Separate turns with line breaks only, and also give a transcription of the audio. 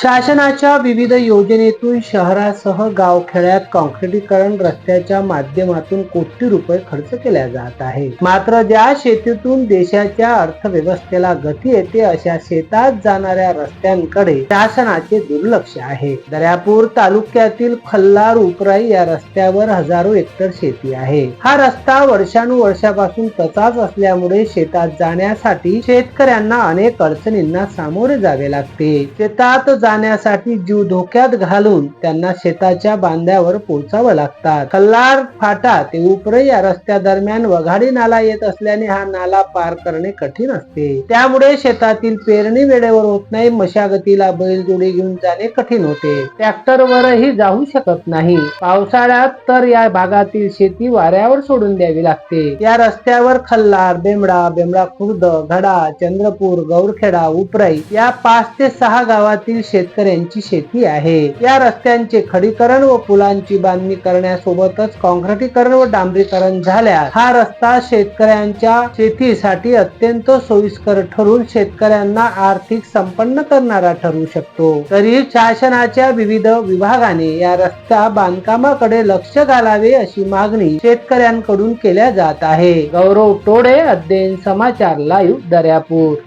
शासनाच्या विविध योजनेतून शहरासह गावखेड्यात काँक्रिटीकरण रस्त्याच्या माध्यमातून कोटी रुपये खर्च केल्या जात आहे. मात्र ज्या शेतीतून देशाच्या अर्थव्यवस्थेला गती येते अशा शेतात जाणाऱ्या रस्त्यांकडे शासनाचे दुर्लक्ष आहे. दर्यापूर तालुक्यातील खल्लार उपराई या रस्त्यावर हजारो हेक्टर शेती आहे. हा रस्ता वर्षानुवर्षापासून तसाच असल्यामुळे शेतात जाण्यासाठी शेतकऱ्यांना अनेक अडचणींना सामोरे जावे लागते. शेतात जाण्यासाठी जीव धोक्यात घालून त्यांना शेताच्या बांध्यावर पोहोचावं लागतात. कल्लार फाटा ते उपरे या रस्त्या दरम्यान वघाडी नाला येत असल्याने हा नाला पार करणे कठीण असते. त्यामुळे शेतातील पेरणी वेळेवर होत नाही मशागतीला बैलजोडी घेऊन जाणे कठीण होते. ट्रॅक्टरवरही जाऊ शकत नाही. पावसाळ्यात तर या भागातील शेती वाऱ्यावर सोडून द्यावी लागते. या रस्त्यावर खल्लार बेमडा बेमडा खुर्द घडा चंद्रपूर गौरखेडा उपराई या पाच ते सहा गावातील शेतकऱ्यांची शेती आहे. या रस्त्यांचे खडीकरण व पुलांची बांधणी करण्यासोबतच काँक्रिटीकरण व डांबरीकरण झाल्यास हा रस्ता शेतकऱ्यांच्या शेतीसाठी अत्यंत सोयीस्कर ठरून शेतकऱ्यांना आर्थिक संपन्न करणारा ठरू शकतो. तरी शासनाच्या विविध विभागाने या रस्ता बांधकामाकडे लक्ष घालावे अशी मागणी शेतकऱ्यांकडून केल्या जात आहे. गौरव टोडे अध्ययन समाचार लाईव्ह दर्यापूर.